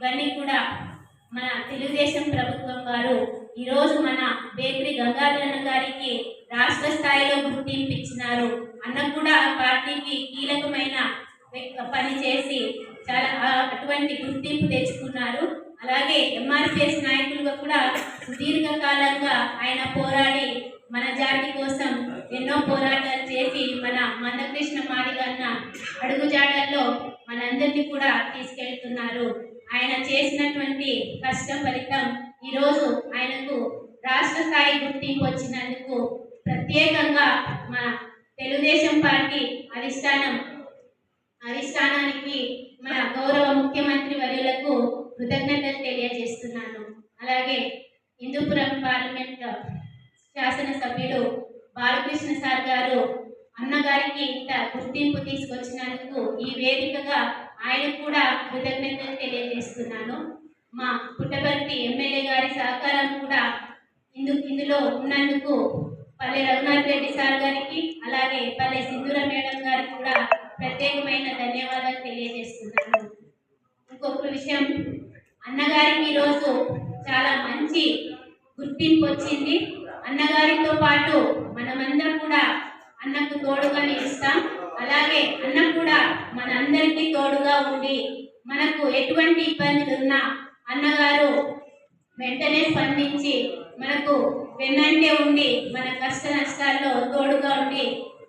ఇవన్నీ కూడా మన తెలుగుదేశం ప్రభుత్వం వారు ఈరోజు మన బేకరీ గంగాధరణ గారికి రాష్ట్ర స్థాయిలో గుర్తింపు ఇచ్చినారు అన్న కూడా పార్టీకి కీలకమైన పని చేసి చాలా అటువంటి గుర్తింపు తెచ్చుకున్నారు. అలాగే ఎంఆర్పిఎస్ నాయకులుగా కూడా సుదీర్ఘకాలంగా ఆయన పోరాడి మన జాతి కోసం ఎన్నో పోరాటాలు చేసి మన మందకృష్ణ మాదిగన్న అడుగుజాడల్లో మనందరినీ కూడా తీసుకెళ్తున్నారు. ఆయన చేసినటువంటి కష్ట ఫలితం ఈరోజు ఆయనకు రాష్ట్ర స్థాయి గుర్తింపు వచ్చినందుకు ప్రత్యేకంగా మన తెలుగుదేశం పార్టీ అధిష్టానం అధిష్టానానికి మన గౌరవ ముఖ్యమంత్రి వర్యులకు కృతజ్ఞతలు తెలియజేస్తున్నాను. అలాగే హిందూపురం పార్లమెంట్ శాసనసభ్యులు బాలకృష్ణ సార్ గారు అన్నగారికి ఇంత గుర్తింపు తీసుకొచ్చినందుకు ఈ వేదికగా ఆయన కూడా కృతజ్ఞతలు తెలియజేస్తున్నాను. మా పుట్టపర్తి ఎమ్మెల్యే గారి సహకారం కూడా ఇందు ఇందులో ఉన్నందుకు పల్లె రఘునాథ్ రెడ్డి సార్ గారికి అలాగే పల్లె సింధూర మేడం గారికి కూడా ప్రత్యేకమైన ధన్యవాదాలు తెలియజేస్తున్నాను. ఇంకొక విషయం అన్నగారికి ఈరోజు చాలా మంచి గుర్తింపు వచ్చింది. అన్నగారితో పాటు మనమందరం కూడా అన్నకు తోడుగా నిలుస్తాం అలాగే అన్న కూడా మనందరికీ తోడుగా ఉండి మనకు ఎటువంటి ఇబ్బందులు ఉన్నా అన్నగారు వెంటనే స్పందించి మనకు వెన్నంటే ఉండి మన కష్ట నష్టాల్లో తోడుగా ఉండి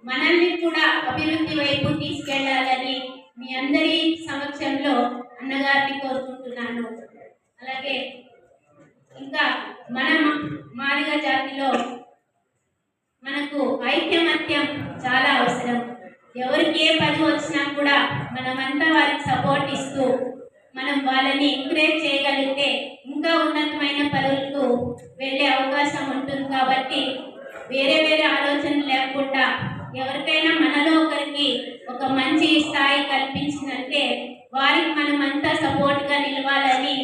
మనల్ని కూడా అభివృద్ధి వైపు తీసుకెళ్ళాలని మీ అందరి సమక్షంలో అన్నగారిని కోరుకుంటున్నాను. అలాగే ఇంకా మన మాదిగ జాతిలో మనకు ఐక్యమత్యం చాలా అవసరం. ఎవరికి ఏ పని వచ్చినా కూడా మనమంతా వారికి సపోర్ట్ ఇస్తూ మనం వాళ్ళని ఎంకరేజ్ చేయగలిగితే ఇంకా ఉన్నతమైన పదవులకు వెళ్ళే అవకాశం ఉంటుంది కాబట్టి వేరే వేరే ఆలోచన లేకుండా ఎవరికైనా మనలో ఒకరికి ఒక మంచి స్థాయి కల్పించినట్టే వారికి మనం అంతా సపోర్ట్గా నిలవాలని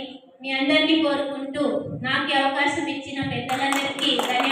మీ అందరినీ కోరుకుంటూ నాకు అవకాశం ఇచ్చిన పెద్దలందరికీ ధన్యవాదాలు.